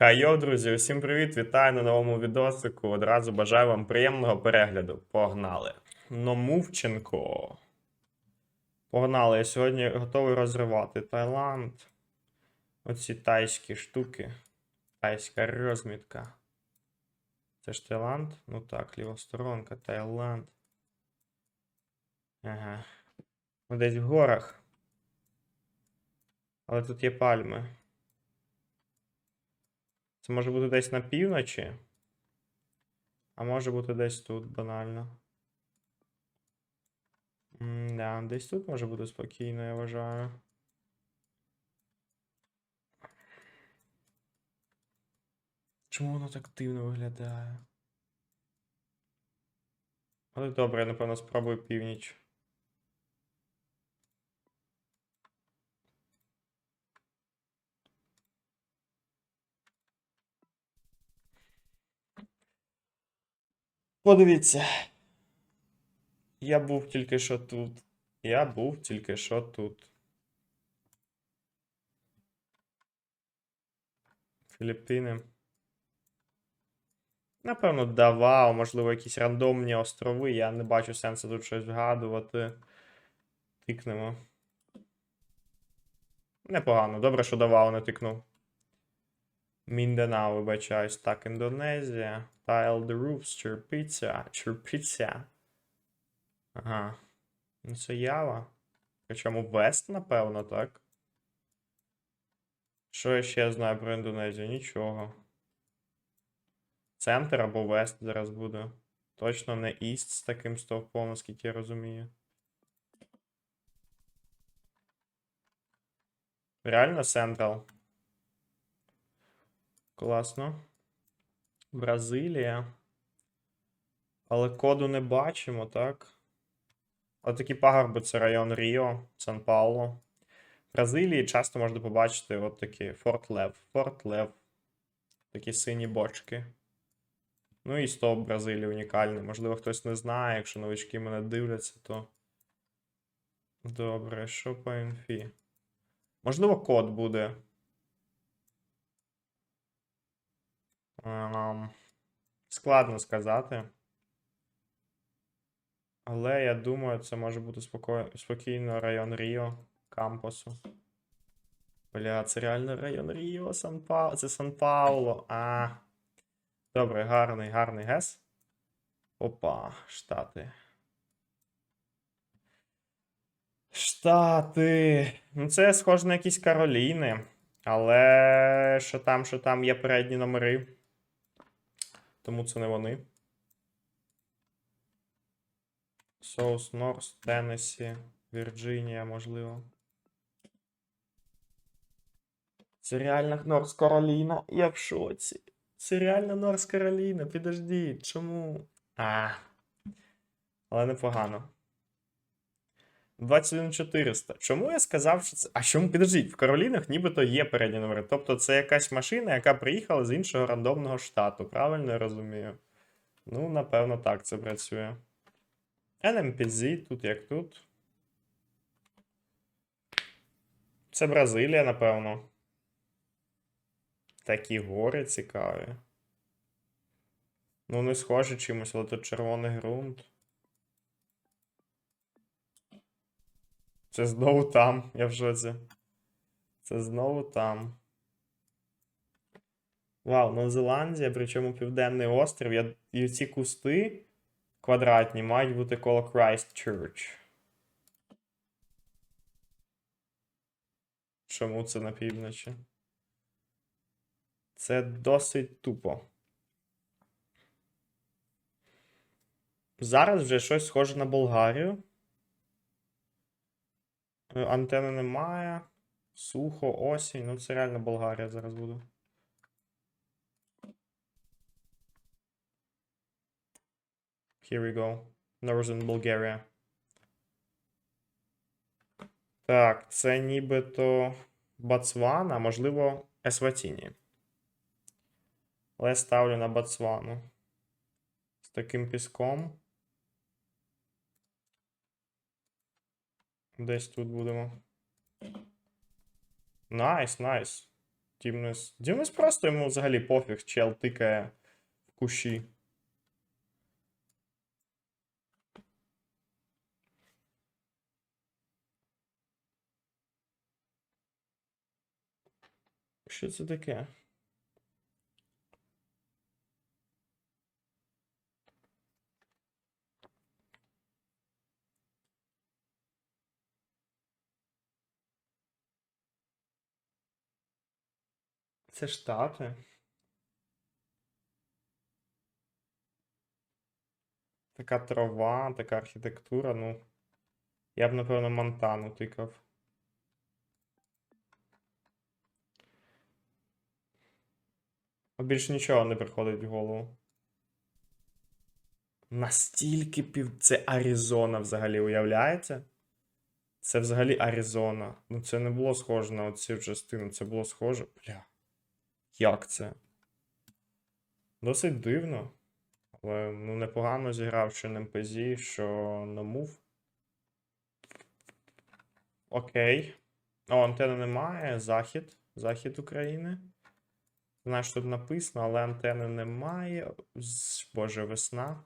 Хайо, друзі, усім привіт! Вітаю на новому відосику. Одразу бажаю вам приємного перегляду. Погнали! Номувченко. Погнали. Я сьогодні готовий розривати Таїланд. Оці тайські штуки. Тайська розмітка. Це ж Таїланд? Ну так, лівосторонка, Таїланд. Ага. Ну, Десь в горах. Але тут є пальми. Це може бути десь на півночі. А може бути десь тут банально. Да, десь тут може бути спокійно, я вважаю. Чому воно так дивно виглядає? Але добре, я напевно спробую північ. Подивіться. Я був тільки що тут. Я був тільки що тут. Філіппіни. Напевно, Давао, можливо, якісь рандомні острови. Я не бачу сенсу тут щось вгадувати. Тикнемо. Непогано. Добре, що Давао не тикнув. Мінденау, вибачаюсь. Так, Індонезія. Tile the roofs, Черпиця. Черпиця. Ага. Ну, це Ява. Причому Вест, напевно, так? Що я ще знаю про Індонезію? Нічого. Центр або Вест зараз буде. Точно не Іст з таким стовпом, наскільки я розумію. Реально Централ. Класно. Бразилія. Але коду не бачимо, так? А такі пагорби це район Ріо, Сан Пауло. В Бразилії часто можна побачити от такі Форт Лев. Форт Лев. Такі сині бочки. Ну і стоп Бразилії унікальний. Можливо, хтось не знає, якщо новички мене дивляться, то. Добре, що по інфі? Можливо, код буде. Складно сказати. Але я думаю, це може бути споко... спокійно район Ріо, кампусу. Бля, це реально район Ріо, Сан Пауло. Це Сан Пауло. А. Добре, гарний, гарний гес. Опа, Штати. Штати. Ну, це схоже на якісь Кароліни. Але що там, що там є передні номери. Тому це не вони. Соус Норс, Теннессі, Вірджинія, можливо. Це реально Норс Кароліна. Я в шоці. Це реально Норс Кароліна. Підождіть, чому? А. Але непогано. 21400. Чому я сказав, що це. А чому підождіть, в Каролінах нібито є передні номери. Тобто це якась машина, яка приїхала з іншого рандомного штату. Правильно я розумію? Ну, напевно, так це працює. NMPZ, тут як тут. Це Бразилія, напевно. Такі гори цікаві. Ну, не схожі чимось, але тут червоний ґрунт. Це знову там, я в шоці. Це знову там. Вау, Новозеландія, причому Південний острів. Я... І ці кусти квадратні мають бути коло Christchurch. Чому це на півночі? Це досить тупо. Зараз вже щось схоже на Болгарію. Е, Антени немає. Сухо, осінь. Ну, це реально Болгарія зараз буде. Here we go. Northern Bulgaria. Так, це нібито Бацвана, можливо, Есватіні. Але ставлю на Бацвану. З таким піском. Десь тут будемо. Найс, найс. Дімнес. Дімнес просто йому взагалі пофіг, чел тикає в кущі. Що це таке? Це Штати. Така трава, така архітектура, ну. Я б, напевно, Монтану тикав. А Більше нічого не приходить в голову. Настільки пів. Це Аризона взагалі, уявляєте? Це взагалі Аризона. Ну, це не було схоже на оцю частину, це було схоже. Бля. Як це? Досить дивно. Але ну, непогано зіграв що на МПЗ, що на. Окей. О, антени немає. Захід. Захід України. Знаєш, тут написано, але антени немає. Боже, весна.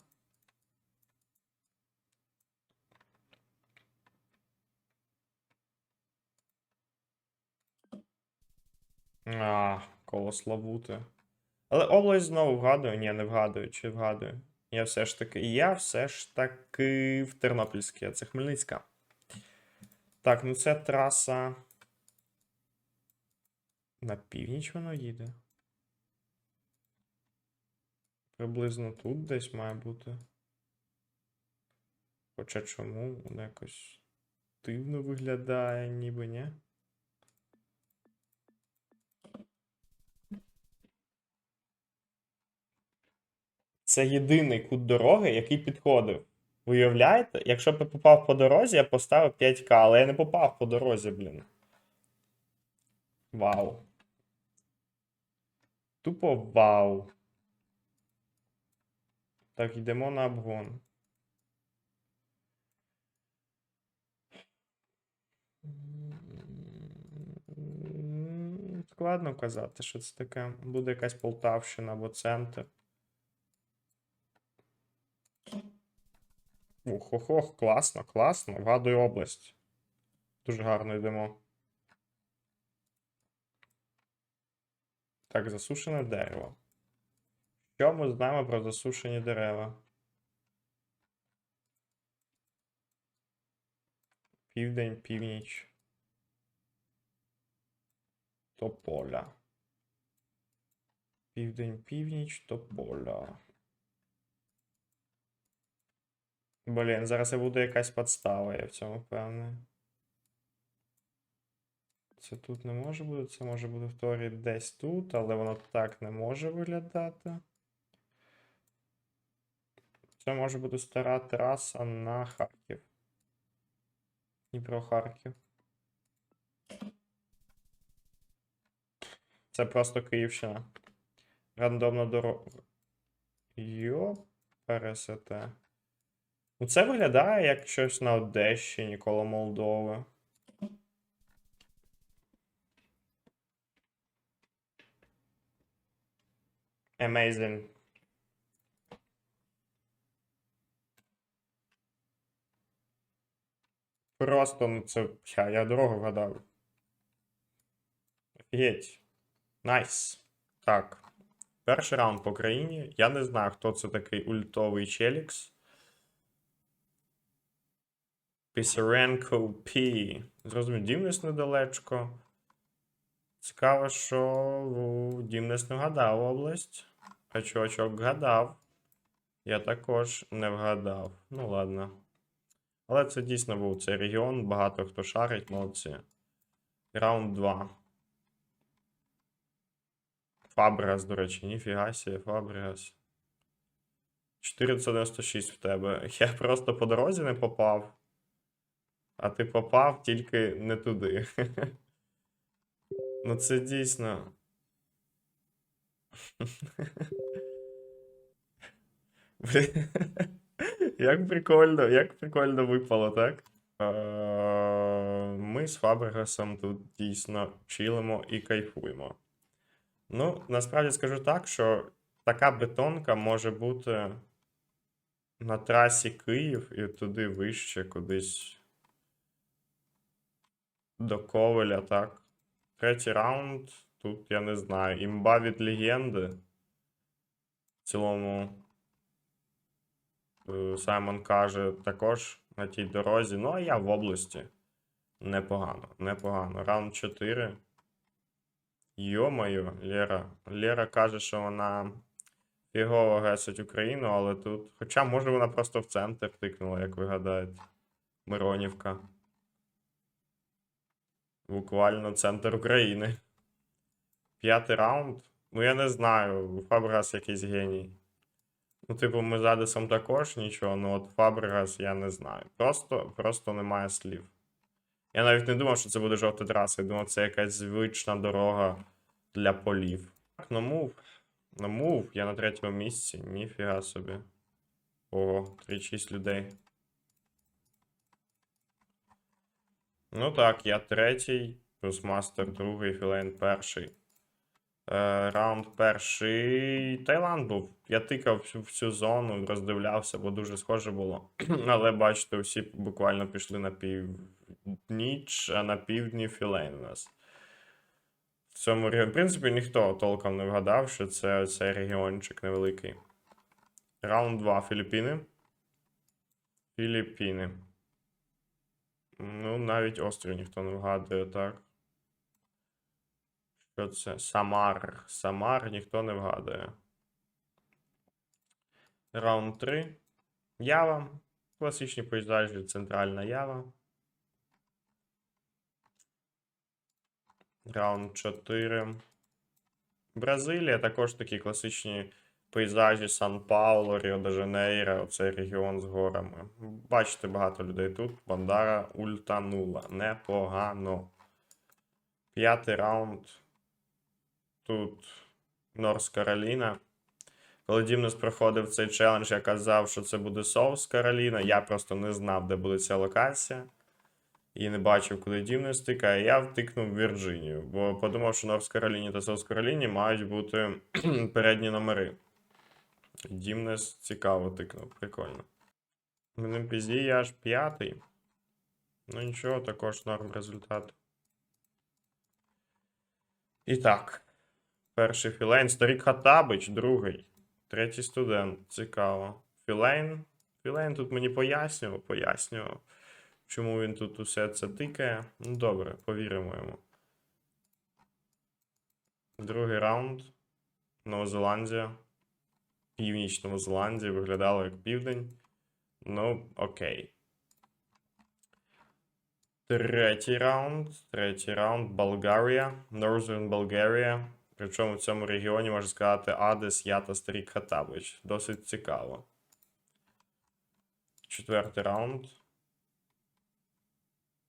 А, коло Славути. Але область знову вгадую? Ні, не вгадую, чи вгадую. Я все ж таки. Я все ж таки в Тернопільській, а це Хмельницька. Так, ну це траса. На північ воно їде. Приблизно тут десь має бути. Хоча чому? Воно якось дивно виглядає, ніби ні. Це єдиний кут дороги, який підходив. Ви уявляєте? Якщо б я попав по дорозі, я поставив 5К, але я не попав по дорозі, блін. Вау. Тупо вау. Так, йдемо на обгон. Складно казати, що це таке. Буде якась Полтавщина або центр. Ох, ох, ох, класно, класно. Вгадую область. Дуже гарно йдемо. Так, засушене дерево. Що ми знаємо про засушені дерева? Південь, північ. Тополя. Південь, північ, тополя. Блін, зараз це буде якась подстава, я в цьому впевнений. Це тут не може бути, це може бути в теорії десь тут, але воно так не може виглядати. Це може бути стара траса на Харків. Дніпро-Харків. Це просто Київщина. Рандомна дорога. Йо, пересете. Ну, це виглядає як щось на Одещині коло Молдови. Amazing. Просто, ну це. Я, я дорогу вгадав. Офігеть. Найс. Так. Перший раунд по країні. Я не знаю, хто це такий ультовий Челікс. Пісаренко Пі. Зрозумів, Дімнес недалечко. Цікаво, що Дімнес не вгадав область. А чувачок вгадав. Я також не вгадав. Ну ладно. Але це дійсно був цей регіон. Багато хто шарить, молодці. Раунд 2. Фабригас, до речі, ніфіга сі, Фабригас. 496 в тебе. Я просто по дорозі не попав. А ти попав тільки не туди. Ну це дійсно. Як прикольно, як прикольно випало, так? Е, Ми з Фабрегасом тут дійсно чилимо і кайфуємо. Ну, насправді скажу так, що така бетонка може бути на трасі Київ і туди вище, кудись до Ковеля, так. Третій раунд. Тут я не знаю. Імба від легенди. В цілому. е, Саймон каже також на тій дорозі. Ну, а я в області. Непогано, непогано. Раунд 4. Йо-моє, Лера. Лера каже, що вона фігово гесить Україну, але тут. Хоча, може, вона просто в центр тикнула, як ви гадаєте. Миронівка. Буквально центр України. П'ятий раунд. Ну, я не знаю. Фабрегас якийсь геній. Ну, типу, ми з Адесом також нічого, ну от Фабрегас я не знаю. Просто, просто немає слів. Я навіть не думав, що це буде жовта траса. Я думав, це якась звична дорога для полів. Так, ну мув. Ну мув, я на третьому місці. Ніфіга собі. Ого, 3-6 людей. Ну так, я третій, плюс мастер другий, філейн перший. Е, раунд перший. Таїланд був. Я тикав всю, всю зону, роздивлявся, бо дуже схоже було. Але бачите, всі буквально пішли на північ, а на півдні філейн у нас. В цьому регіоні, в принципі, ніхто толком не вгадав, що це цей регіончик невеликий. Раунд 2. Філіппіни. Філіппіни. Ну, навіть острів ніхто не вгадує, так. Що це? Самар. Самар ніхто не вгадує. Раунд 3. Ява. Класичні пейзажі, центральна Ява. Раунд 4. Бразилія також такі класичні пейзажі Сан-Пауло, Ріо-де-Жанейро, оцей регіон з горами. Бачите, багато людей тут. Бандара ультанула. Непогано. П'ятий раунд. Тут Норс Кароліна. Коли Дімнес проходив цей челендж, я казав, що це буде Соус Кароліна. Я просто не знав, де буде ця локація. І не бачив, куди Дімнес тикає. Я втикнув Вірджинію, бо подумав, що Норс Кароліні та Соус Кароліні мають бути передні номери. Дімнес цікаво тикнув, прикольно. Пізді я аж п'ятий. Ну нічого, також норм результат. І так. Перший філейн. Старик Хатабич, другий. Третій студент. Цікаво. Філейн. Філейн тут мені пояснював, пояснював, чому він тут усе це тикає. Ну, добре, повіримо йому. Другий раунд. Новозеландія. Північ Зеландії виглядало як південь. Ну, окей. Третій раунд. Третій раунд. Болгарія. Northern Bulgaria. Причому в цьому регіоні можна сказати Адес, Ята, та Старік Хатабич. Досить цікаво. Четвертий раунд.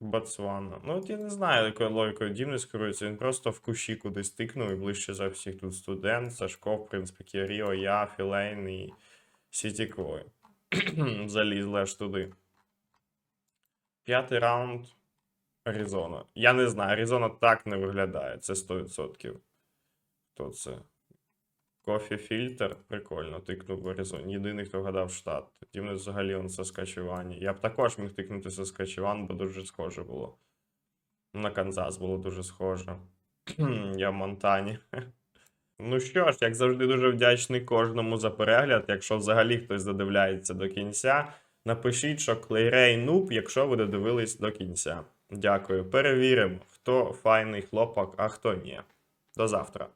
Ботсвана. Ну, от я не знаю, якою логікою Дімнес керується. Він просто в кущі кудись тикнув і ближче за всіх тут студент, Сашко, в принципі, Кіріо, я, Філейн і Сіті Крой. Залізли аж туди. П'ятий раунд. Аризона. Я не знаю, Аризона так не виглядає. Це 100%. Хто це? Кофі фільтр. Прикольно, тикнув в Аризоні. Єдиний, хто вгадав штат. Тоді нас взагалі он Саскачевані. Я б також міг тикнути Саскачеван, бо дуже схоже було. На Канзас було дуже схоже. Я в Монтані. Ну що ж, як завжди, дуже вдячний кожному за перегляд. Якщо взагалі хтось додивляється до кінця, напишіть, що Клейрей нуб, якщо ви додивились до кінця. Дякую. Перевіримо, хто файний хлопок, а хто ні. До завтра.